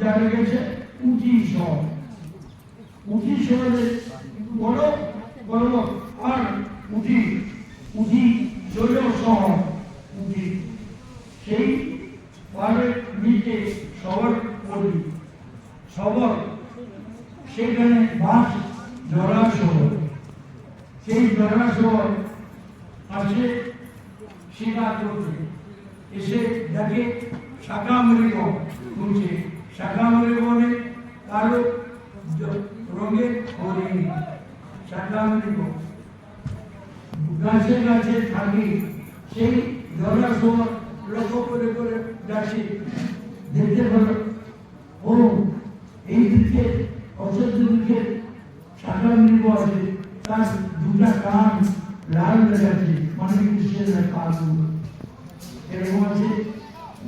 জায়গা গেছে উঁচি শহর উঁচি শহরে বড় বড় আর উঁচি উঁচি জৈব শহর উঁচি সেই পাহাড়ের নিচে শহর পড়ি শহর সেখানে বাস শহর সেই শহর আসে শিকা করছে। এসে দেখে শাখা মৃগ তুলছে শাখা মৃগনে কারও রঙের হরিণ শাখা মৃগ গাছে গাছে থাকি সেই জরা শহর লক্ষ্য করে করে গাছে দেখতে পেল, ও, এই দিকে, অসহ্য দিকে শাখা মৃগ আছে। তার দুটা কান লাল দেখাচ্ছে মানে কৃষ্ণের কালু। এরকম আছে,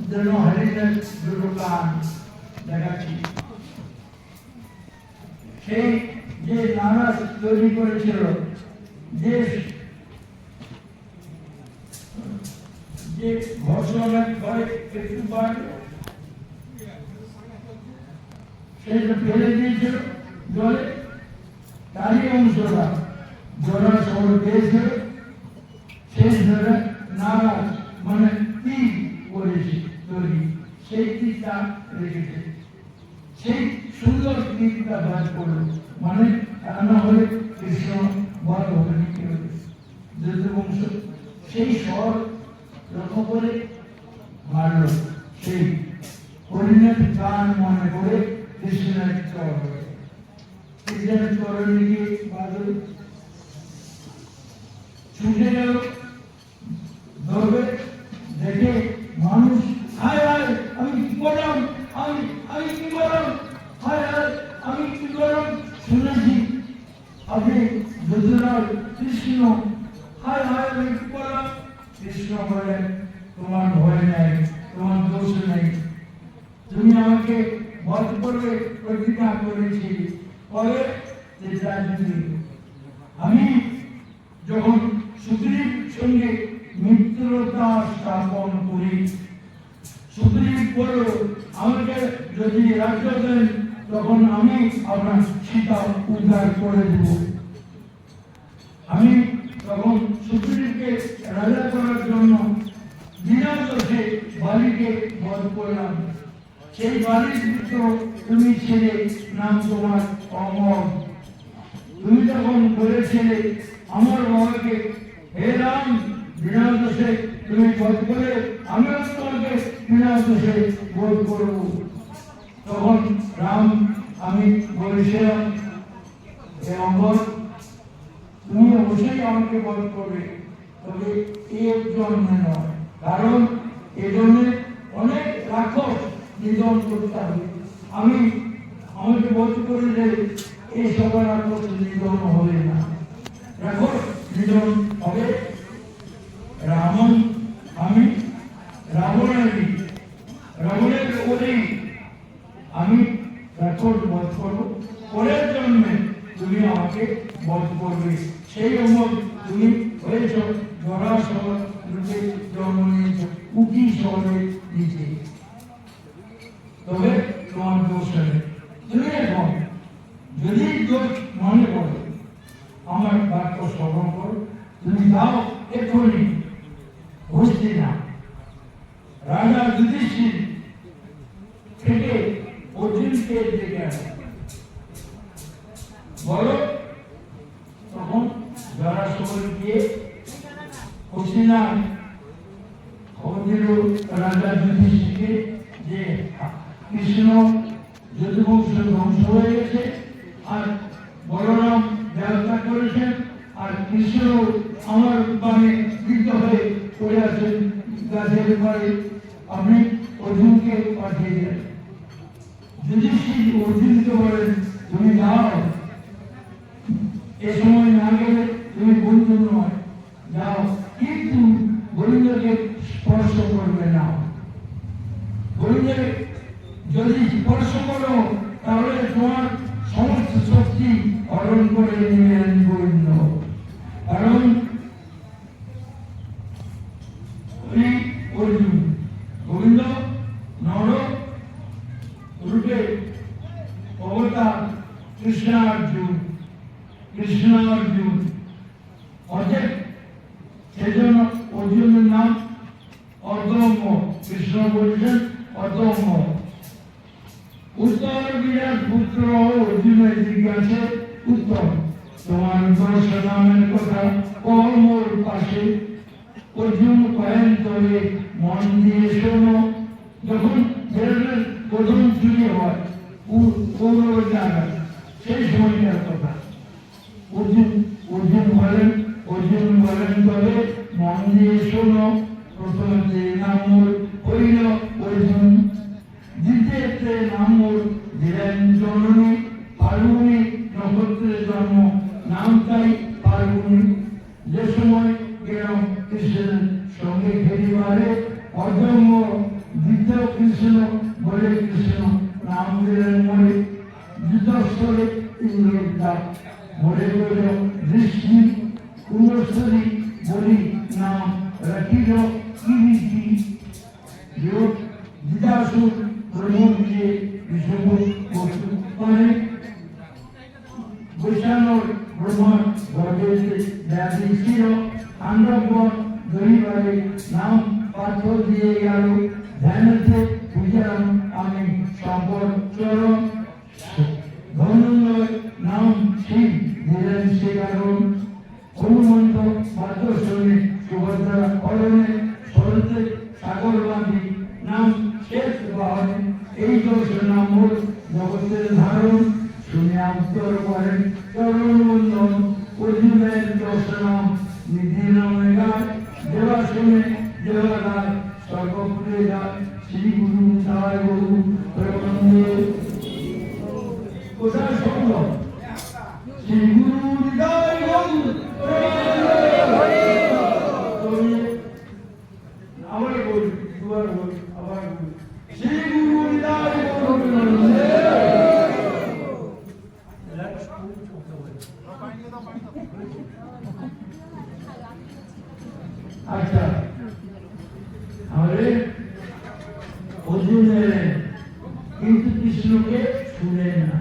যেন হরিণের দুটো কান। দেখাচ্ছি। সেই যে নানা তৈরি করেছিল যে যে ঘর্ষণের করে একটু সেটা ফেলে দিয়েছিল জলে তারই অংশটা জলের শহর পেয়েছিল সেই ধরে নারাজ মানে তীর করেছে তৈরি? সেই তীরটা রেখেছে সেই সুন্দর তীরটা বাজ করল মানে না হলে কৃষ্ণ দ্বিতীয় সেই শহর লক্ষ্য করে মারল সেই হরিণের গান মনে করে কৃষ্ণের চর কৃষ্ণের চরণ দিকে বাদল, ছুটে গেল ধরবে দেখে মানুষ হায় হায় আমি কি করলাম আমি আমি কি করলাম হায় হায় আমি কি করলাম শুনেছি আপনি যদুরাজ কৃষ্ণ হায় করলাম? কৃষ্ণ বলেন তোমার ভয় নেই, তোমার দোষ নেই। তুমি আমাকে বধ করবে প্রতিজ্ঞা করেছি। পরে আমি যখন সুগ্রীব সঙ্গে মিত্রতা স্থাপন করি সুগ্রীব বলল আমাকে যদি রাজ্য দেন, তখন আমি আপনার সীতা উদ্ধার করে দেব। আমি তখন রাজা করার জন্য দোষে বালিকে বধ করলাম। সেই বালির পুত্র তুমি ছেলে, নাম তোমার অমর। তুমি যখন বলেছিলে আমার বাবাকে, হে রাম, বিনা দোষে তুমি বধ করে আমিও তোমাকে বিনা দোষে বধ করব। তখন রাম, আমি বলেছিলাম, হে অমর, তুমি অবশ্যই আমাকে বধ করবে। তবে এই জন্মে নয়। কারণ এই অনেক রাক্ষস নিধন করতে হবে আমি, আমাকে বধ করলে এই সবার রাক্ষস নিধন হবে না। রাক্ষস নিধন হবে। রামন আমি, রাবণের রাবণের ওরেই আমি রাক্ষস বধ করব। পরের জন্মে তুমি আমাকে বধ করবে। সেই অমর তুমি হয়েছ। জরা শহর রূপে জন্ম নিয়েছে উটি শহরে নিচে তবে তোমার দোষ হবে তুমি এখন, যদি দোষ মনে করো আমার বাক্য স্মরণ করো। তুমি যাও এক্ষুনি। বুঝছি না। রাজা যুধিষ্ঠির থেকে অর্জুনকে ডেকে আসে বলো তখন যারা সবাই গিয়ে কুশিনা খবর দিল রাজা যুধিষ্ঠিরকে যে কৃষ্ণ যদুবংশ ধ্বংস হয়ে গেছে। আর বলরাম ব্যবস্থা করেছেন, আর কৃষ্ণ আমার মানে বৃদ্ধ হয়ে পড়ে আছেন গাছের পরে আপনি অর্জুনকে পাঠিয়ে দেন যুধিষ্ঠির অর্জুনকে বলেন, তুমি যাও। এ সময় না গেলে তুমি বন্ধু নয় যাও কিন্তু গোবিন্দকে স্পর্শ করবে না গোবিন্দকে যদি স্পর্শ করো তাহলে তোমার সমস্ত শক্তি হরণ করে নেবেন গোবিন্দ কারণ ওই অর্জুন গোবিন্দ নর রূপে উত্তর বিরাট পুত্র অর্জুনের জিজ্ঞাসে উত্তর নামের কথা কর্মর পাশে অর্জুন কয়েন মন দিয়ে শোনো যখন বেরোলেন প্রথম চুরি হয় জায়গায় সেই সময়টার কথা অর্জুন অর্জুন বলেন অর্জুন বলেন তবে মন দিয়ে শোনো প্রথম যে নাম হইল অর্জুন দ্বিতীয়তে নাম দিলেন জননী ফাল্গুনি নক্ষত্রের জন্ম নাম তাই ফাল্গুনি যে সময় গেলাম কৃষ্ণের সঙ্গে ফেরিবারে অজন্ম দ্বিতীয় কৃষ্ণ, বলে কৃষ্ণ নাম দিলেন মনে যুদ্ধস্থলে ইন্দ্রদা মনে গেল দৃষ্টি কুণ্ডস্থলী বলি, নাম রাখিল কিরিটি। যোগ দিদাসুর ব্রহ্ম দিয়ে বিষ্ণু বস্তু মানে বৈষ্ণব ব্রহ্ম গর্ভে ব্যাধি ছিল। দরিবারে নাম পাত্র দিয়ে গেল ধ্যানতে পূজারাম আমি সম্পদ চরণ ধনঞ্জয় নাম শিব দিলেন সে কারণ হনুমন্ত পাত্র সুভদ্রা করণে সরতে সাগর নাম শেষ বাহনে এই দোষ নাম জগতের ধারণ শুনে উত্তর করেন চরণ বন্ধন অর্জুনের দশ নাম নিধি নামে গায় দেবা শুনে কৃষ্ণকে শুনেন না।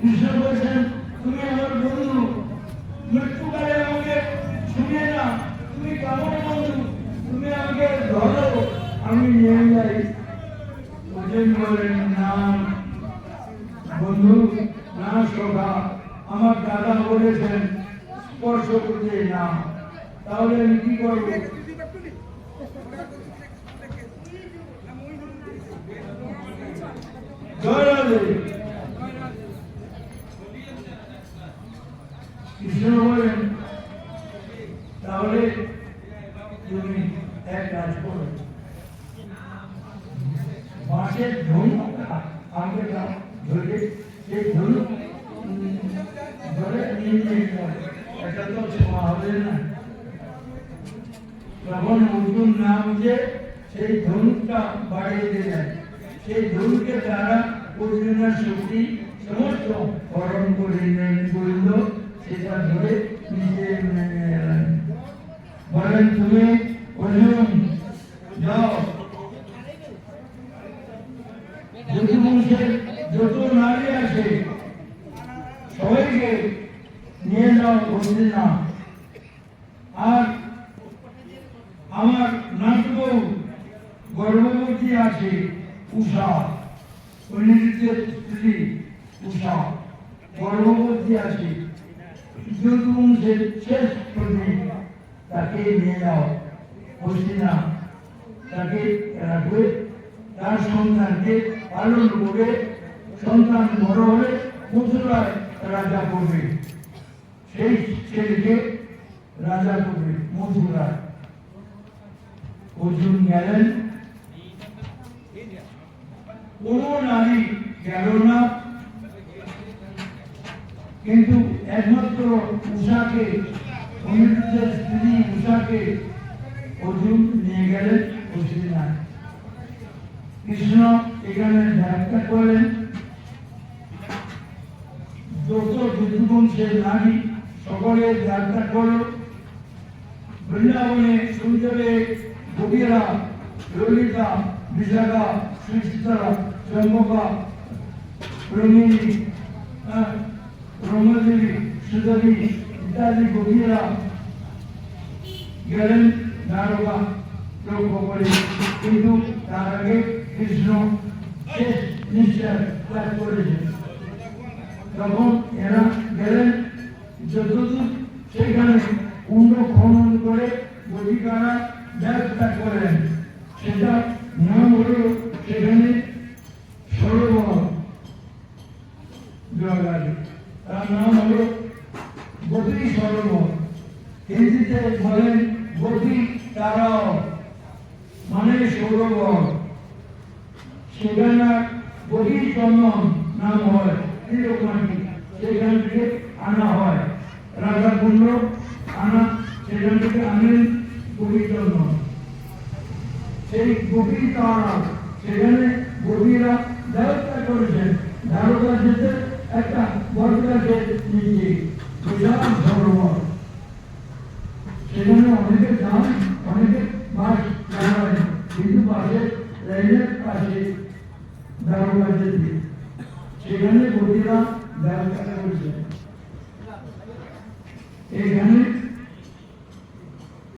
কৃষ্ণ বলছেন, তুমি আমার বন্ধু। মৃত্যুকালে আমাকে শুনে না তুমি কেমন বন্ধু? তুমি আমাকে ধরো। আমি নিয়ে যাই। অর্জুন বলেন, না, বন্ধু, না সভা আমার দাদা বলেছেন, স্পর্শ করতে না। তাহলে আমি কি করব? ধরে সেই ধনু ধরে নিয়ে এটা তো ছোঁয়া হবে না তখন অর্জুন নাম যে সেই ধনুকটা বাড়িয়ে দিলেন সেই ধনুকের দ্বারা অর্জুনের শক্তি সমস্ত হরণ করিলেন করিল সেটা ধরে নিজে বলেন তুমি অর্জুন যাও। যত নারী আছে, সবাইকে নিয়ে যাও না আর আমার নাটবউ গর্ভবতী আছে। উষা অনিরুদ্ধের স্ত্রী উষা গর্ভবতী আছে। যদুবংশের শেষ প্রদীপ তাকে নিয়ে যাও। বলছি তাকে রাখবে। তার সন্তানকে পালন করে সন্তান বড় হলে মথুরায় রাজা করবে। সেই ছেলেকে রাজা করবে মথুরায় অর্জুন গেলেন। কোন নারী গেল না। কিন্তু একমাত্র উষাকে অনিরুদ্ধের স্ত্রী উষাকে অর্জুন নিয়ে গেলেন বসিনাথ কৃষ্ণ এখানে ব্যাখ্যা করেন যত যদুবংশের নারী সকলের যাত্রা করো বৃন্দাবনে সুন্দরে গোপীরা ললিতা সুচিত্রা চম্পকা রমিনী আহ, রমদেবী সুদেবী ইত্যাদি গোপীরা গেলেন দ্বারকা লক্ষ্য করে কিন্তু তার আগে কৃষ্ণ শেষ নিঃশ্বাস ত্যাগ করেছে। তখন এরা গেলেন যতদূর সেখানে কুণ্ড খনন করে গতিকারা ব্যবস্থা করেন সেটা নাম হলো সেখানে সরোবর জলাশয় তার নাম হলো গোপী সরোবর হিন্দিতে বলেন গোপী তারাও মানে সৌরবর সেখানে গভীর চন্দন নাম হয় তিরোমাটি সেখান থেকে আনা হয়। রাজা কুণ্ড আনা, সেখান থেকে আনেন গভীর চন্দন। সেই গভীর তারা, সেখানে গভীরা ব্যবস্থা করেছেন। দ্বারকা যেতে একটা বিশাল সরোবর। সেখানে অনেকে যান, অনেকে বাস বাসে রেলের পাশে দারোগা যেতে সেখানে করেছে এখানে